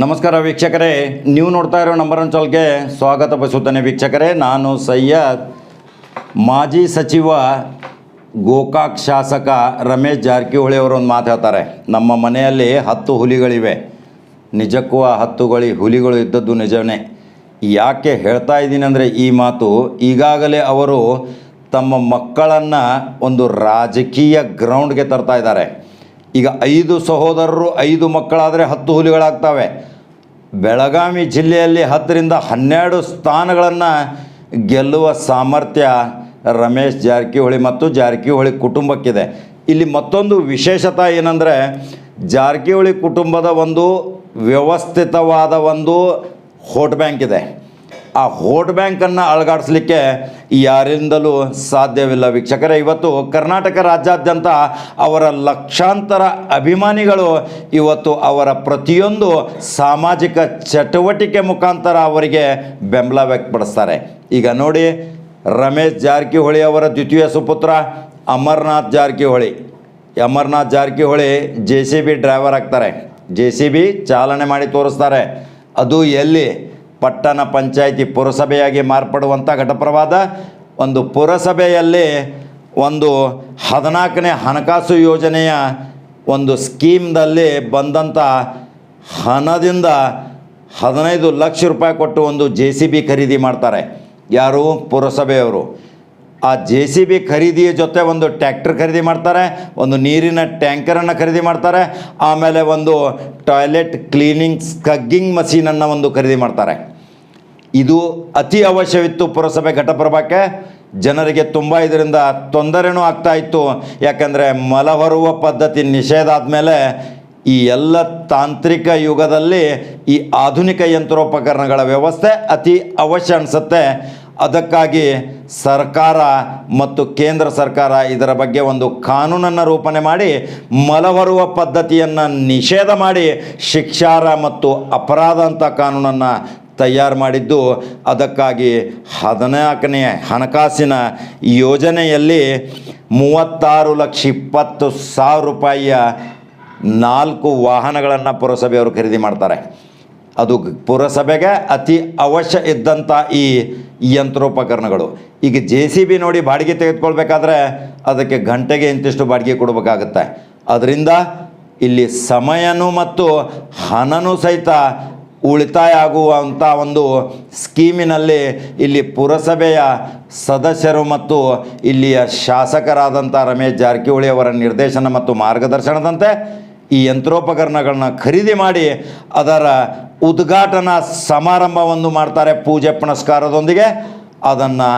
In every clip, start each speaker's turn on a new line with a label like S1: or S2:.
S1: ನಮಸ್ಕಾರ ವೀಕ್ಷಕರೇ. ನೀವು ನೋಡ್ತಾ ಇರೋ ನಂಬರ್ ಒನ್ ಚಾಲ್ಗೆ ಸ್ವಾಗತ ಬಯಸುತ್ತೇನೆ ವೀಕ್ಷಕರೇ. ನಾನು ಸಯ್ಯದ್ ಮಾಜಿ ಸಚಿವ, ಗೋಕಾಕ್ ಶಾಸಕ ರಮೇಶ್ ಜಾರಕಿಹೊಳಿ ಅವರು ಒಂದು ಮಾತು ಹೇಳ್ತಾರೆ. ನಮ್ಮ ಮನೆಯಲ್ಲಿ ಹತ್ತು ಹುಲಿಗಳಿವೆ. ನಿಜಕ್ಕೂ ಆ ಹತ್ತುಗಳಿ ಹುಲಿಗಳು ಇದ್ದದ್ದು ನಿಜವೇ ಯಾಕೆ ಹೇಳ್ತಾ ಇದ್ದೀನಿ ಅಂದರೆ ಈ ಮಾತು ಈಗಾಗಲೇ ಅವರು ತಮ್ಮ ಮಕ್ಕಳನ್ನು ಒಂದು ರಾಜಕೀಯ ಗ್ರೌಂಡ್ಗೆ ತರ್ತಾ ಇದ್ದಾರೆ. ಈಗ ಐದು ಸಹೋದರರು, ಐದು ಮಕ್ಕಳಾದರೆ ಹತ್ತು ಹುಲಿಗಳಾಗ್ತವೆ. ಬೆಳಗಾವಿ ಜಿಲ್ಲೆಯಲ್ಲಿ ಹತ್ತರಿಂದ ಹನ್ನೆರಡು ಸ್ಥಾನಗಳನ್ನು ಗೆಲ್ಲುವ ಸಾಮರ್ಥ್ಯ ರಮೇಶ್ ಜಾರಕಿಹೊಳಿ ಮತ್ತು ಜಾರಕಿಹೊಳಿ ಕುಟುಂಬಕ್ಕಿದೆ. ಇಲ್ಲಿ ಮತ್ತೊಂದು ವಿಶೇಷತೆ ಏನಂದರೆ, ಜಾರಕಿಹೊಳಿ ಕುಟುಂಬದ ಒಂದು ವ್ಯವಸ್ಥಿತವಾದ ಒಂದು ಹೋಟ್ ಬ್ಯಾಂಕ್ ಇದೆ. ಆ ವೋಟ್ ಬ್ಯಾಂಕನ್ನು ಅಳಗಾಡಿಸ್ಲಿಕ್ಕೆ ಯಾರಿಂದಲೂ ಸಾಧ್ಯವಿಲ್ಲ. ವೀಕ್ಷಕರೇ, ಇವತ್ತು ಕರ್ನಾಟಕ ರಾಜ್ಯಾದ್ಯಂತ ಅವರ ಲಕ್ಷಾಂತರ ಅಭಿಮಾನಿಗಳು ಇವತ್ತು ಅವರ ಪ್ರತಿಯೊಂದು ಸಾಮಾಜಿಕ ಚಟುವಟಿಕೆ ಮುಖಾಂತರ ಅವರಿಗೆ ಬೆಂಬಲ ವ್ಯಕ್ತಪಡಿಸ್ತಾರೆ. ಈಗ ನೋಡಿ, ರಮೇಶ್ ಜಾರಕಿಹೊಳಿ ಅವರ ದ್ವಿತೀಯ ಸುಪುತ್ರ Amarnath Jarkiholi. Amarnath Jarkiholi J C B driver ಆಗ್ತಾರೆ. ಜೆ ಸಿ ಬಿ ಚಾಲನೆ ಮಾಡಿ ತೋರಿಸ್ತಾರೆ. ಅದು ಎಲ್ಲಿ? ಪಟ್ಟಣ ಪಂಚಾಯಿತಿ ಪುರಸಭೆಯಾಗಿ ಮಾರ್ಪಡುವಂಥ ಘಟಪ್ರವಾದ ಒಂದು ಪುರಸಭೆಯಲ್ಲಿ ಒಂದು ಹದಿನಾಲ್ಕನೇ ಹಣಕಾಸು ಯೋಜನೆಯ ಒಂದು ಸ್ಕೀಮ್ದಲ್ಲಿ ಬಂದಂಥ ಹಣದಿಂದ ಹದಿನೈದು ಲಕ್ಷ ರೂಪಾಯಿ ಕೊಟ್ಟು ಒಂದು ಜೆ ಖರೀದಿ ಮಾಡ್ತಾರೆ. ಯಾರು? ಪುರಸಭೆಯವರು. ಆ ಜೆ ಸಿ ಬಿ ಖರೀದಿಯ ಜೊತೆ ಒಂದು ಟ್ಯಾಕ್ಟರ್ ಖರೀದಿ ಮಾಡ್ತಾರೆ, ಒಂದು ನೀರಿನ ಟ್ಯಾಂಕರನ್ನು ಖರೀದಿ ಮಾಡ್ತಾರೆ, ಆಮೇಲೆ ಒಂದು ಟಾಯ್ಲೆಟ್ ಕ್ಲೀನಿಂಗ್ ಸ್ಕಗ್ಗಿಂಗ್ ಮಷೀನನ್ನು ಒಂದು ಖರೀದಿ ಮಾಡ್ತಾರೆ. ಇದು ಅತಿ ಅವಶ್ಯವಿತ್ತು ಪುರಸಭೆ ಘಟಪ್ರಭಾಕ್ಕೆ. ಜನರಿಗೆ ತುಂಬ ಇದರಿಂದ ತೊಂದರೆನೂ ಆಗ್ತಾ ಇತ್ತು. ಯಾಕಂದರೆ ಮಲ ಹೊರುವ ಪದ್ಧತಿ ನಿಷೇಧ ಆದಮೇಲೆ ಈ ಎಲ್ಲ ತಾಂತ್ರಿಕ ಯುಗದಲ್ಲಿ ಈ ಆಧುನಿಕ ಯಂತ್ರೋಪಕರಣಗಳ ವ್ಯವಸ್ಥೆ ಅತಿ ಅವಶ್ಯ ಅನಿಸುತ್ತೆ. ಅದಕ್ಕಾಗಿ ಸರ್ಕಾರ ಮತ್ತು ಕೇಂದ್ರ ಸರ್ಕಾರ ಇದರ ಬಗ್ಗೆ ಒಂದು ಕಾನೂನನ್ನು ರೂಪಣೆ ಮಾಡಿ, ಮಲವರುವ ಪದ್ಧತಿಯನ್ನು ನಿಷೇಧ ಮಾಡಿ, ಶಿಕ್ಷಾರ ಮತ್ತು ಅಪರಾಧ ಅಂತ ಕಾನೂನನ್ನು ತಯಾರು ಮಾಡಿದ್ದು, ಅದಕ್ಕಾಗಿ ಹದಿನಾಲ್ಕನೇ ಹಣಕಾಸಿನ ಯೋಜನೆಯಲ್ಲಿ ಮೂವತ್ತಾರು ಲಕ್ಷ ಇಪ್ಪತ್ತು ಸಾವಿರ ರೂಪಾಯಿಯ ನಾಲ್ಕು ವಾಹನಗಳನ್ನು ಪುರಸಭೆಯವರು ಖರೀದಿ ಮಾಡ್ತಾರೆ. ಅದು ಪುರಸಭೆಗೆ ಅತಿ ಅವಶ್ಯ ಇದ್ದಂಥ ಈ ಯಂತ್ರೋಪಕರಣಗಳು. ಈಗ ಜೆ ಸಿ ಬಿ ನೋಡಿ ಬಾಡಿಗೆ ತೆಗೆದುಕೊಳ್ಬೇಕಾದ್ರೆ ಅದಕ್ಕೆ ಗಂಟೆಗೆ ಇಂತಿಷ್ಟು ಬಾಡಿಗೆ ಕೊಡಬೇಕಾಗತ್ತೆ. ಅದರಿಂದ ಇಲ್ಲಿ ಸಮಯನೂ ಮತ್ತು ಹಣನೂ ಸಹಿತ ಉಳಿತಾಯ ಆಗುವಂಥ ಒಂದು ಸ್ಕೀಮಿನಲ್ಲಿ ಇಲ್ಲಿ ಪುರಸಭೆಯ ಸದಸ್ಯರು ಮತ್ತು ಇಲ್ಲಿಯ ಶಾಸಕರಾದಂಥ ರಮೇಶ್ ಜಾರಕಿಹೊಳಿ ಅವರ ನಿರ್ದೇಶನ ಮತ್ತು ಮಾರ್ಗದರ್ಶನದಂತೆ ಈ ಯಂತ್ರೋಪಕರಣಗಳನ್ನ ಖರೀದಿ ಮಾಡಿ ಅದರ ಉದ್ಘಾಟನಾ ಸಮಾರಂಭವನ್ನು ಮಾಡ್ತಾರೆ ಪೂಜೆ ಪುನಸ್ಕಾರದೊಂದಿಗೆ. ಅದನ್ನು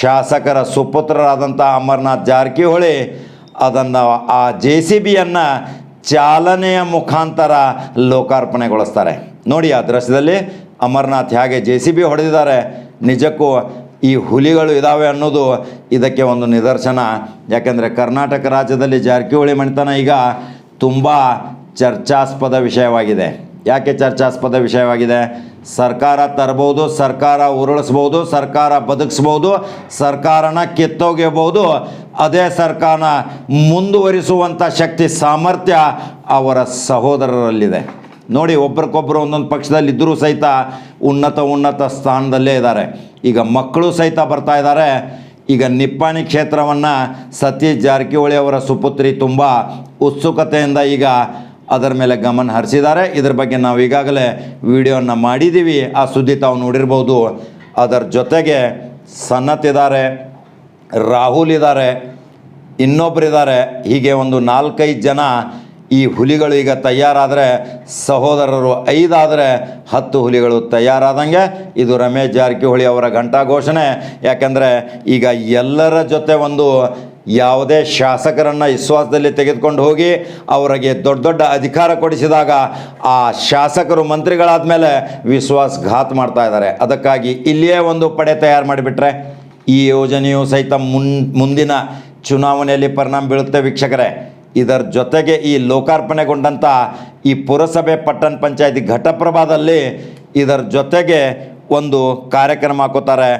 S1: ಶಾಸಕರ ಸುಪುತ್ರರಾದಂಥ ಅಮರನಾಥ್ ಜಾರಕಿಹೊಳಿ ಅದನ್ನು ಆ ಜೆ ಸಿ ಬಿಯನ್ನು ಚಾಲನೆಯ ಮುಖಾಂತರ ಲೋಕಾರ್ಪಣೆಗೊಳಿಸ್ತಾರೆ. ನೋಡಿ ಆ ದೃಶ್ಯದಲ್ಲಿ ಅಮರನಾಥ್ ಹೇಗೆ ಜೆ ಸಿ ಬಿ ಹೊಡೆದಿದ್ದಾರೆ. ನಿಜಕ್ಕೂ ಈ ಹುಲಿಗಳು ಇದ್ದಾವೆ ಅನ್ನೋದು ಇದಕ್ಕೆ ಒಂದು ನಿದರ್ಶನ. ಯಾಕೆಂದರೆ ಕರ್ನಾಟಕ ರಾಜ್ಯದಲ್ಲಿ ಜಾರಕಿಹೊಳಿ ಮಣಿತನ ಈಗ ತುಂಬ ಚರ್ಚಾಸ್ಪದ ವಿಷಯವಾಗಿದೆ. ಯಾಕೆ ಚರ್ಚಾಸ್ಪದ ವಿಷಯವಾಗಿದೆ? ಸರ್ಕಾರ ತರ್ಬೋದು, ಸರ್ಕಾರ ಉರುಳಿಸ್ಬೋದು, ಸರ್ಕಾರ ಬದುಕಿಸ್ಬೋದು, ಸರ್ಕಾರನ ಕಿತ್ತೊಗೆಯಬಹುದು ಅದೇ ಸರ್ಕಾರನ ಮುಂದುವರಿಸುವಂಥ ಶಕ್ತಿ, ಸಾಮರ್ಥ್ಯ ಅವರ ಸಹೋದರರಲ್ಲಿದೆ. ನೋಡಿ ಒಬ್ರಿಗೊಬ್ಬರು ಒಂದೊಂದು ಪಕ್ಷದಲ್ಲಿ ಇದ್ದರೂ ಸಹಿತ ಉನ್ನತ ಉನ್ನತ ಸ್ಥಾನದಲ್ಲೇ ಇದ್ದಾರೆ. ಈಗ ಮಕ್ಕಳು ಸಹಿತ ಬರ್ತಾ ಇದ್ದಾರೆ. ಈಗ ನಿಪ್ಪಾಣಿ ಕ್ಷೇತ್ರವನ್ನು ಸತೀಶ್ ಜಾರಕಿಹೊಳಿ ಅವರ ಸುಪುತ್ರಿ ತುಂಬ ಉತ್ಸುಕತೆಯಿಂದ ಈಗ ಅದರ ಮೇಲೆ ಗಮನ ಹರಿಸಿದ್ದಾರೆ. ಇದ್ರ ಬಗ್ಗೆ ನಾವು ಈಗಾಗಲೇ ವಿಡಿಯೋನ ಮಾಡಿದ್ದೀವಿ ಆ ಸುದ್ದಿ ತಾವು ನೋಡಿರ್ಬೋದು. ಅದರ ಜೊತೆಗೆ ಸನ್ನತ್ ಇದ್ದಾರೆ, ರಾಹುಲ್ ಇದ್ದಾರೆ ಇನ್ನೊಬ್ಬರಿದ್ದಾರೆ ಹೀಗೆ ಒಂದು ನಾಲ್ಕೈದು ಜನ ಈ ಹುಲಿಗಳು ಈಗ ತಯಾರಾದರೆ ಸಹೋದರರು ಐದಾದರೆ ಹತ್ತು ಹುಲಿಗಳು ತಯಾರಾದಂಗೆ ಇದು ರಮೇಶ್ ಜಾರಕಿಹೊಳಿ ಅವರ ಘಂಟಾ ಘೋಷಣೆ. ಯಾಕೆಂದರೆ ಈಗ ಎಲ್ಲರ ಜೊತೆ ಒಂದು ಯಾವುದೇ ಶಾಸಕರನ್ನು ವಿಶ್ವಾಸದಲ್ಲಿ ತೆಗೆದುಕೊಂಡು ಹೋಗಿ ಅವರಿಗೆ ದೊಡ್ಡ ದೊಡ್ಡ ಅಧಿಕಾರ ಕೊಡಿಸಿದಾಗ ಆ ಶಾಸಕರು ಮಂತ್ರಿಗಳಾದ ಮೇಲೆ ವಿಶ್ವಾಸಘಾತ ಮಾಡ್ತಾ ಇದ್ದಾರೆ. ಅದಕ್ಕಾಗಿ ಇಲ್ಲಿಯೇ ಒಂದು ಪಡೆ ತಯಾರು ಮಾಡಿಬಿಟ್ರೆ ಈ ಯೋಜನೆಯು ಸಹಿತ ಮುಂದಿನ ಚುನಾವಣೆಯಲ್ಲಿ ಪರಿಣಾಮ ಬೀಳುತ್ತೆ ವೀಕ್ಷಕರೇ. ಇದರ ಜೊತೆಗೆ ಈ ಲೋಕಾರ್ಪಣೆಗೊಂಡಂಥ ಈ ಪುರಸಭೆ ಪಟ್ಟಣ ಪಂಚಾಯತಿ ಘಟಪ್ರಭಾದಲ್ಲಿ ಇದರ ಜೊತೆಗೆ ಒಂದು ಕಾರ್ಯಕ್ರಮ ಹಾಕೋತಾರೆ.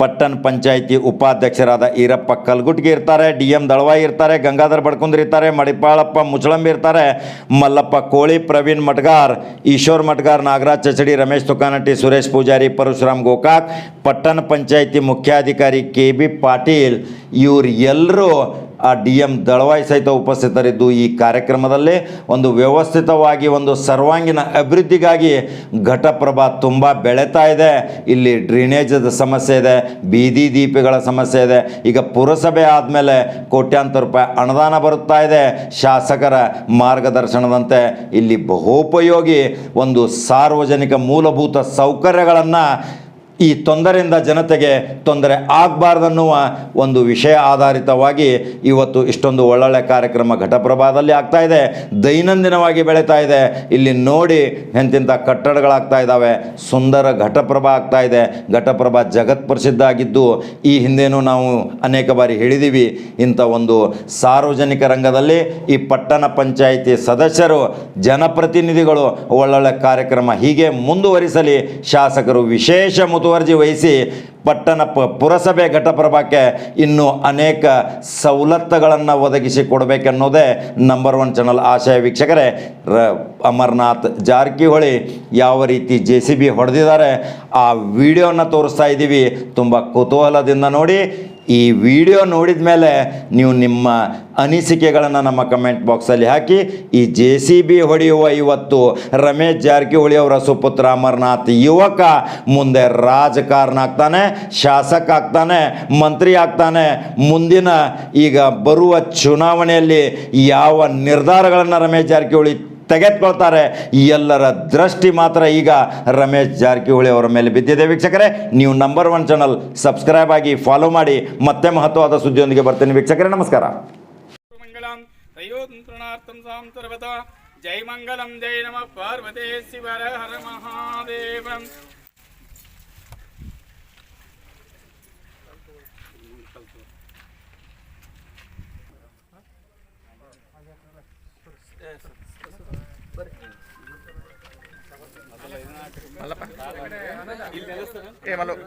S1: ಪಟ್ಟಣ ಪಂಚಾಯಿತಿ ಉಪಾಧ್ಯಕ್ಷರಾದ ಈರಪ್ಪ ಕಲ್ಗುಟ್ಗಿ ಇರ್ತಾರೆ, ಡಿ ಎಂ ದಳವಾಯಿ ಇರ್ತಾರೆ, ಗಂಗಾಧರ್ ಬಡ್ಕುಂದ್ರ ಇರ್ತಾರೆ, ಮಡಿಪಾಳಪ್ಪ ಮುಚ್ಚಳಂಬಿ ಇರ್ತಾರೆ, ಮಲ್ಲಪ್ಪ ಕೋಳಿ, ಪ್ರವೀಣ್ ಮಟ್ಗಾರ್ ಈಶ್ವರ್ ಮಟ್ಗಾರ್ ನಾಗರಾಜ್ ಚಚಡಿ, ರಮೇಶ್ ತುಕಾನಟ್ಟಿ, ಸುರೇಶ್ ಪೂಜಾರಿ, ಪರಶುರಾಮ್ ಗೋಕಾಕ್, ಪಟ್ಟಣ ಪಂಚಾಯಿತಿ ಮುಖ್ಯಾಧಿಕಾರಿ ಕೆ ಬಿ ಪಾಟೀಲ್, ಇವ್ರು ಎಲ್ಲರೂ ಆ ಡಿ ಎಂ ದಳವಾಯಿ ಸಹಿತ ಉಪಸ್ಥಿತರಿದ್ದು ಈ ಕಾರ್ಯಕ್ರಮದಲ್ಲಿ ಒಂದು ವ್ಯವಸ್ಥಿತವಾಗಿ ಒಂದು ಸರ್ವಾಂಗೀಣ ಅಭಿವೃದ್ಧಿಗಾಗಿ ಘಟಪ್ರಭಾ ತುಂಬ ಬೆಳೀತಾ ಇದೆ. ಇಲ್ಲಿ ಡ್ರೈನೇಜದ ಸಮಸ್ಯೆ ಇದೆ, ಬೀದಿ ದೀಪಗಳ ಸಮಸ್ಯೆ ಇದೆ. ಈಗ ಪುರಸಭೆ ಆದಮೇಲೆ ಕೋಟ್ಯಾಂತರ ರೂಪಾಯಿ ಅನುದಾನ ಬರುತ್ತಾ ಇದೆ. ಶಾಸಕರ ಮಾರ್ಗದರ್ಶನದಂತೆ ಇಲ್ಲಿ ಬಹುಪಯೋಗಿ ಒಂದು ಸಾರ್ವಜನಿಕ ಮೂಲಭೂತ ಸೌಕರ್ಯಗಳನ್ನು ಈ ತೊಂದರೆಯಿಂದ ಜನತೆಗೆ ತೊಂದರೆ ಆಗಬಾರ್ದನ್ನುವ ಒಂದು ವಿಷಯ ಆಧಾರಿತವಾಗಿ ಇವತ್ತು ಇಷ್ಟೊಂದು ಒಳ್ಳೊಳ್ಳೆ ಕಾರ್ಯಕ್ರಮ ಘಟಪ್ರಭಾದಲ್ಲಿ ಆಗ್ತಾ ಇದೆ. ದೈನಂದಿನವಾಗಿ ಬೆಳೀತಾ ಇದೆ. ಇಲ್ಲಿ ನೋಡಿ ಎಂತಿಂಥ ಕಟ್ಟಡಗಳಾಗ್ತಾ ಇದ್ದಾವೆ. ಸುಂದರ ಘಟಪ್ರಭಾ ಆಗ್ತಾ ಇದೆ. ಘಟಪ್ರಭಾ ಜಗತ್ ಪ್ರಸಿದ್ಧ ಆಗಿದ್ದು ಈ ಹಿಂದೆನೂ ನಾವು ಅನೇಕ ಬಾರಿ ಹೇಳಿದ್ದೀವಿ ಇಂಥ ಒಂದು ಸಾರ್ವಜನಿಕ ರಂಗದಲ್ಲಿ ಈ ಪಟ್ಟಣ ಪಂಚಾಯಿತಿ ಸದಸ್ಯರು, ಜನಪ್ರತಿನಿಧಿಗಳು ಒಳ್ಳೊಳ್ಳೆ ಕಾರ್ಯಕ್ರಮ ಹೀಗೆ ಮುಂದುವರಿಸಲಿ. ಶಾಸಕರು ವಿಶೇಷ ಮುತುವರ್ಜಿ ವಹಿಸಿ ಪಟ್ಟಣ ಪ ಪುರಸಭೆ ಘಟಪ್ರಭಾಕ್ಕೆ ಇನ್ನೂ ಅನೇಕ ಸವಲತ್ತುಗಳನ್ನು ಒದಗಿಸಿ ಕೊಡಬೇಕೆನ್ನೋದೇ ನಂಬರ್ ಒನ್ ಚಾನಲ್ ಆಶಯ ವೀಕ್ಷಕರೇ. ರ ಅಮರ್ನಾಥ್ ಜಾರಕಿಹೊಳಿ ಯಾವ ರೀತಿ ಜೆ ಸಿ ಬಿ ಹೊಡೆದಿದ್ದಾರೆ ಆ ವಿಡಿಯೋನ ತೋರಿಸ್ತಾ ಇದ್ದೀವಿ. ತುಂಬ ಕುತೂಹಲದಿಂದ ನೋಡಿ ಈ ವಿಡಿಯೋ ನೋಡಿದ ಮೇಲೆ ನೀವು ನಿಮ್ಮ ಅನಿಸಿಕೆಗಳನ್ನು ನಮ್ಮ ಕಮೆಂಟ್ ಬಾಕ್ಸಲ್ಲಿ ಹಾಕಿ, ಈ ಜೆ ಸಿ ಬಿ ಹೊಡೆಯುವ ಇವತ್ತು ರಮೇಶ್ ಜಾರಕಿಹೊಳಿ ಅವರ ಸುಪುತ್ರ ಅಮರ್ನಾಥ್ ಯುವಕ ಮುಂದೆ ರಾಜಕಾರಣ ಆಗ್ತಾನೆ, ಶಾಸಕ ಆಗ್ತಾನೆ, ಮಂತ್ರಿ ಆಗ್ತಾನೆ. ಮುಂದಿನ ಈಗ ಬರುವ ಚುನಾವಣೆಯಲ್ಲಿ ಯಾವ ನಿರ್ಧಾರಗಳನ್ನು ರಮೇಶ್ ಜಾರಕಿಹೊಳಿ ತೆಗೆದುಕೊಳ್ತಾರೆ. ಎಲ್ಲರ ದೃಷ್ಟಿ ಮಾತ್ರ ಈಗ ರಮೇಶ್ ಜಾರಕಿಹೊಳಿ ಅವರ ಮೇಲೆ ಬಿದ್ದಿದೆ. ವೀಕ್ಷಕರೇ ನೀವು ನಂಬರ್ ಒನ್ ಚಾನಲ್ ಸಬ್ಸ್ಕ್ರೈಬ್ ಆಗಿ ಫಾಲೋ ಮಾಡಿ. ಮತ್ತೆ ಮಹತ್ವವಾದ ಸುದ್ದಿಯೊಂದಿಗೆ ಬರ್ತೀನಿ ವೀಕ್ಷಕರೇ ನಮಸ್ಕಾರ.
S2: ಜೈ ಮಂಗಲಂ ಜೈ ನಮ. ಪಾರ್ವತೇ ಶಿವರ ಹರ Yes. ಅಲ್ಲಪ್ಪ ಏ ಬರ್ಬೋದು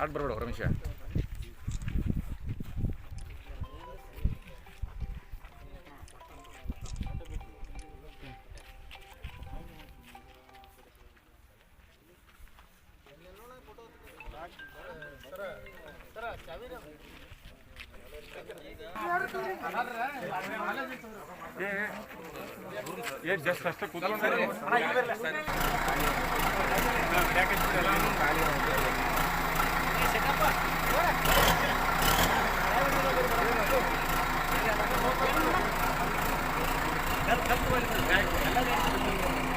S3: ಆಡ್ ರಮೇಶ. जस्ट फ़र्स्ट कुदलो
S2: सर ब्रैकेट सर खाली हो गया ये सेटअप बोला कल कल बोल दो बैग अलग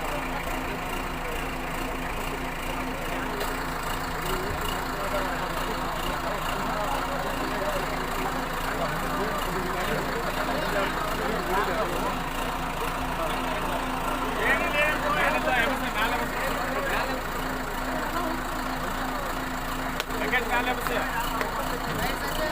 S2: 干了不是？来，三队。